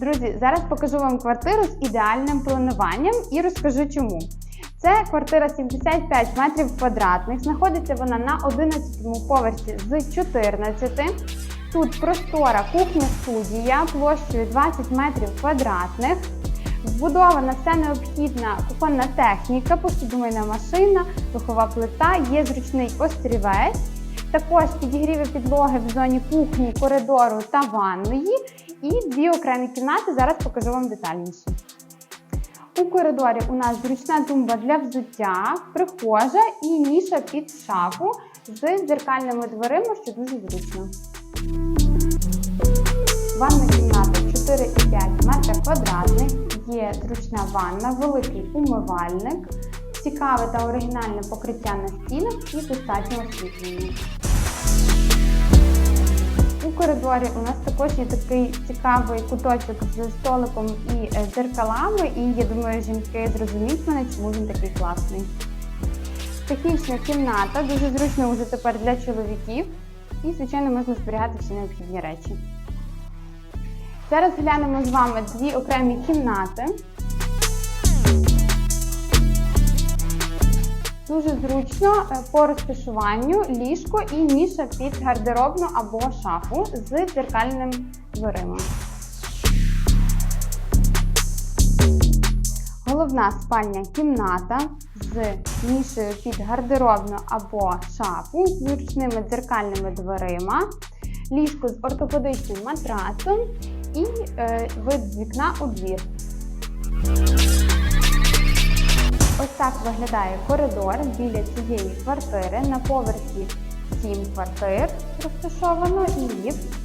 Друзі, зараз покажу вам квартиру з ідеальним плануванням і розкажу чому. Це квартира 75 метрів квадратних. Знаходиться вона на 11 поверсі з 14. Тут простора кухня-студія площею 20 метрів квадратних. Вбудована вся необхідна кухонна техніка, посудомийна машина, духова плита, є зручний острівець. Також підігріви підлоги в зоні кухні, коридору та ванної. І дві окремі кімнати. Зараз покажу вам детальніше. У коридорі у нас зручна тумба для взуття, прихожа і ніша під шафу з дзеркальними дверима, що дуже зручно. Ванна кімната 4,5 метра квадратних, є зручна ванна, великий умивальник, цікаве та оригінальне покриття на стінах і достатньо освітлення. Коридорі у нас також є такий цікавий куточок з столиком і е, дзеркалами, і я думаю, жінки зрозуміють мене, чому він такий класний. Технічна кімната, дуже зручно вже тепер для чоловіків, і, звичайно, можна зберігати всі необхідні речі. Зараз глянемо з вами дві окремі кімнати. Дуже зручно е, по розташуванню ліжко і ніша під гардеробну або шафу з дзеркальним дверима. Головна спальня кімната з нішею під гардеробну або шафу з зручними дзеркальними дверима, ліжко з ортопедичним матрацом і е, вид з вікна у двір. Виглядає коридор біля цієї квартири. На поверсі 7 квартир розташовано і ліфт.